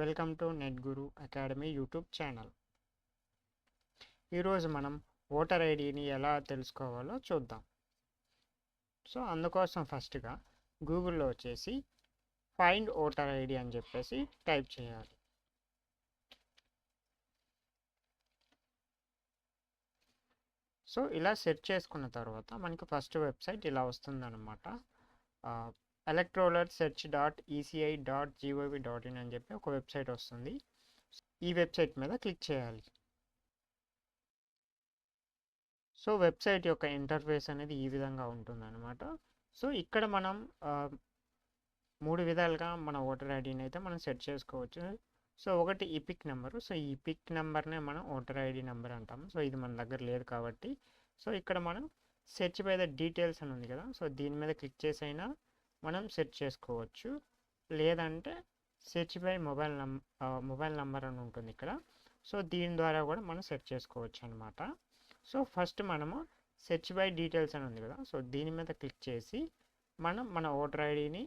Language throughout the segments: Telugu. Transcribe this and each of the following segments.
Welcome to net guru academy YouTube channel. ఈరోజు మనం ఓటర్ ఐడిని ఎలా తెలుసుకోవాలో చూద్దాం. సో అందుకోసం ఫస్ట్గా గూగుల్లో వచ్చేసి ఫైండ్ ఓటర్ ఐడి అని చెప్పేసి టైప్ చేయాలి. సో ఇలా సెర్చ్ చేసుకున్న తర్వాత మనకి ఫస్ట్ వెబ్సైట్ ఇలా వస్తుందన్నమాట. Electoral search dot ECI dot GOV dot in అని చెప్పి ఒక వెబ్సైట్ వస్తుంది. ఈ వెబ్సైట్ మీద క్లిక్ చేయాలి. సో వెబ్సైట్ యొక్క ఇంటర్ఫేస్ అనేది ఈ విధంగా ఉంటుందన్నమాట. సో ఇక్కడ మనం మూడు విధాలుగా మన ఓటర్ ఐడిని అయితే మనం సెట్ చేసుకోవచ్చు. సో ఒకటి ఈ పిక్ నెంబరు. సో ఈ పిక్ నెంబర్నే మనం ఓటర్ ఐడి నెంబర్ అంటాము. సో ఇది మన దగ్గర లేదు కాబట్టి. సో ఇక్కడ మనం సెర్చ్ బై ద డీటెయిల్స్ అని ఉంది కదా. సో దీని మీద క్లిక్ చేసి అయినా మనం సెర్చ్ చేసుకోవచ్చు. లేదంటే సెర్చ్ బై మొబైల్ నం మొబైల్ నెంబర్ అని ఉంటుంది ఇక్కడ. సో దీని ద్వారా కూడా మనం సెర్చ్ చేసుకోవచ్చు అనమాట సో ఫస్ట్ మనము సెర్చ్ బై డీటెయిల్స్ అని ఉంది కదా. సో దీని మీద క్లిక్ చేసి మనం మన ఓటర్ ఐడిని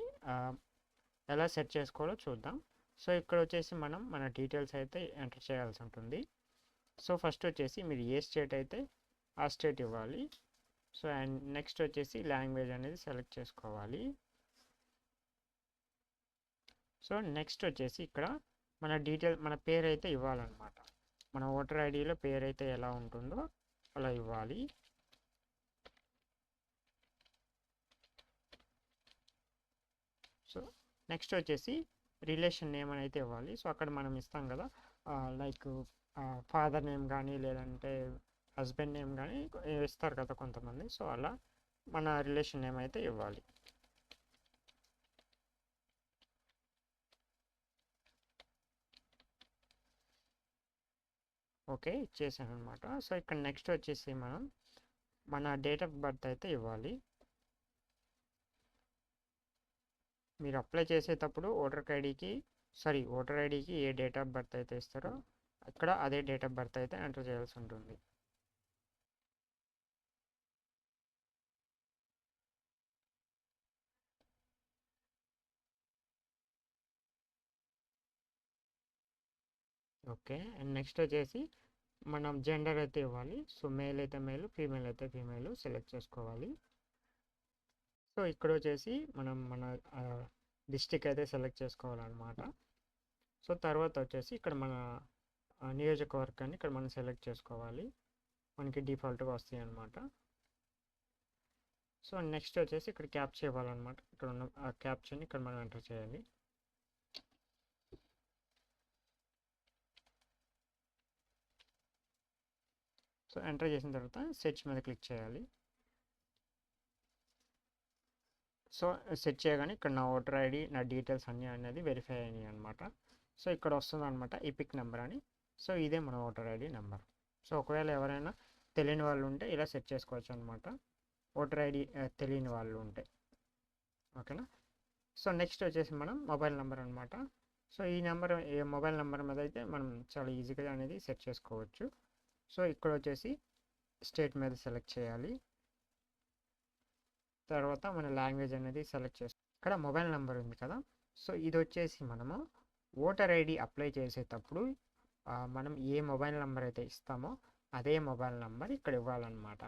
ఎలా సెర్చ్ చేసుకోవాలో చూద్దాం. సో ఇక్కడ వచ్చేసి మనం మన డీటెయిల్స్ అయితే ఎంటర్ చేయాల్సి ఉంటుంది. సో ఫస్ట్ వచ్చేసి మీరు ఏ స్టేట్ అయితే ఆ స్టేట్ ఇవ్వాలి. సో అండ్ నెక్స్ట్ వచ్చేసి లాంగ్వేజ్ అనేది సెలెక్ట్ చేసుకోవాలి. సో నెక్స్ట్ వచ్చేసి ఇక్కడ మన డీటెయిల్ మన పేరు అయితే ఇవ్వాలన్నమాట. మన ఓటర్ ఐడిలో పేరు అయితే ఎలా ఉంటుందో అలా ఇవ్వాలి. సో నెక్స్ట్ వచ్చేసి రిలేషన్ నేమ్ అని అయితే ఇవ్వాలి. సో అక్కడ మనం ఇస్తాం కదా లైక్ ఫాదర్ నేమ్ కానీ లేదంటే హస్బెండ్ నేమ్ కానీ ఇస్తారు కదా కొంతమంది. సో అలా మన రిలేషన్ నేమ్ అయితే ఇవ్వాలి. ఓకే ఇచ్చేసాను అనమాట సో ఇక్కడ నెక్స్ట్ వచ్చేసి మనం మన డేట్ ఆఫ్ బర్త్ అయితే ఇవ్వాలి. మీరు అప్లై చేసేటప్పుడు ఓటర్ ఐడికి సారీ ఓటర్ ఐడికి ఏ డేట్ ఆఫ్ బర్త్ అయితే ఇస్తారో అక్కడ అదే డేట్ ఆఫ్ బర్త్ అయితే ఎంటర్ చేయాల్సి ఉంటుంది. ఓకే అండ్ నెక్స్ట్ వచ్చేసి మనం జెండర్ అయితే ఇవ్వాలి. సో మేల్ అయితే మేల్ ఫీమేల్ అయితే ఫీమేల్ సెలెక్ట్ చేసుకోవాలి. సో ఇక్కడ వచ్చేసి మనం మన డిస్టిక్ అయితే సెలెక్ట్ చేసుకోవాలన్నమాట. సో తర్వాత వచ్చేసి ఇక్కడ మన నియోజకవర్గాన్ని ఇక్కడ మనం సెలెక్ట్ చేసుకోవాలి. మనకి డిఫాల్ట్గా వస్తాయి అన్నమాట. సో నెక్స్ట్ వచ్చేసి ఇక్కడ క్యాప్చర్ ఇవ్వాలన్నమాట. ఇక్కడ ఉన్న ఆ క్యాప్చర్ని ఇక్కడ మనం ఎంటర్ చేయాలి. సో ఎంటర్ చేసిన తర్వాత సెర్చ్ మీద క్లిక్ చేయాలి. సో సెర్చ్ చేయగానే ఇక్కడ నా ఓటర్ ఐడి నా డీటెయిల్స్ అన్నీ అనేది వెరిఫై అయినాయి అనమాట సో ఇక్కడ వస్తుంది అనమాట ఈ పిక్ నెంబర్ అని. సో ఇదే మన ఓటర్ ఐడి నెంబర్ సో ఒకవేళ ఎవరైనా తెలియని వాళ్ళు ఉంటే ఇలా సెట్ చేసుకోవచ్చు అనమాట ఓటర్ ఐడి తెలియని వాళ్ళు ఉంటే. ఓకేనా? సో నెక్స్ట్ వచ్చేసి మనం మొబైల్ నెంబర్ అనమాట సో ఈ నెంబర్ ఈ మొబైల్ నెంబర్ మీద అయితే మనం చాలా ఈజీగా అనేది సెట్ చేసుకోవచ్చు. సో ఇక్కడ వచ్చేసి స్టేట్ మీద సెలెక్ట్ చేయాలి. తర్వాత మన లాంగ్వేజ్ అనేది సెలెక్ట్ చేస్తాం ఇక్కడ మొబైల్ నెంబర్ ఉంది కదా. సో ఇది వచ్చేసి మనము ఓటర్ ఐడి అప్లై చేసేటప్పుడు మనం ఏ మొబైల్ నెంబర్ అయితే ఇస్తామో అదే మొబైల్ నెంబర్ ఇక్కడ ఇవ్వాలన్నమాట.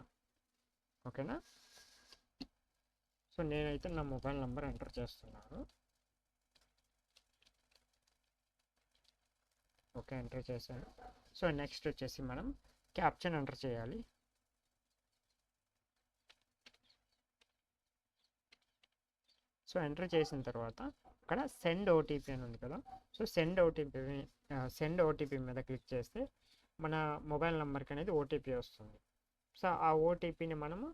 ఓకేనా? సో నేనైతే నా మొబైల్ నెంబర్ ఎంటర్ చేస్తున్నాను. ఓకే ఎంటర్ చేశాను. సో నెక్స్ట్ వచ్చేసి మనం క్యాప్షన్ ఎంటర్ చేయాలి. సో ఎంటర్ చేసిన తర్వాత ఇక్కడ సెండ్ ఓటీపీ అని ఉంది కదా. So send OTP send OTP మీద క్లిక్ చేస్తే మన మొబైల్ నెంబర్కి అనేది ఓటీపీ వస్తుంది. సో ఆ ఓటీపీని మనము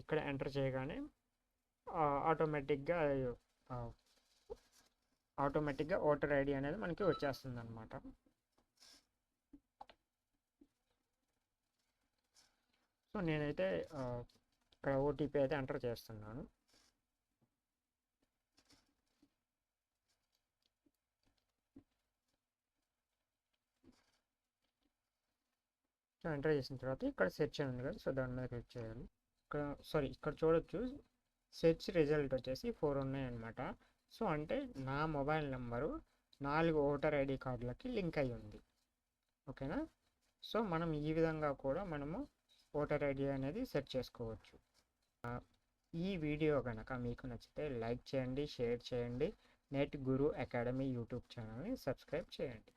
ఇక్కడ ఎంటర్ చేయగానే ఆటోమేటిక్గా ఆటోమేటిక్గా ఓటర్ ఐడి అనేది మనకి వచ్చేస్తుంది అనమాట సో నేనైతే ఇక్కడ ఓటీపీ అయితే ఎంటర్ చేస్తున్నాను. సో ఎంటర్ చేసిన తర్వాత ఇక్కడ సెర్చ్ అని ఉంది కదా సో దాని మీద క్లిక్ చేయాలి. ఇక్కడ సారీ ఇక్కడ చూడొచ్చు. సెర్చ్ రిజల్ట్ వచ్చేసి ఫోర్ ఉన్నాయన్నమాట సో అంటే నా మొబైల్ నెంబరు నాలుగు ఓటర్ ఐడి కార్డులకి లింక్ అయి ఉంది. ఓకేనా? సో మనం ఈ విధంగా కూడా మనము ఓటర్ ఐడి అనేది సెట్ చేసుకోవచ్చు. ఈ వీడియో కనుక మీకు నచ్చితే లైక్ చేయండి షేర్ చేయండి. నెట్ గురు అకాడమీ యూట్యూబ్ ఛానల్ని సబ్స్క్రైబ్ చేయండి.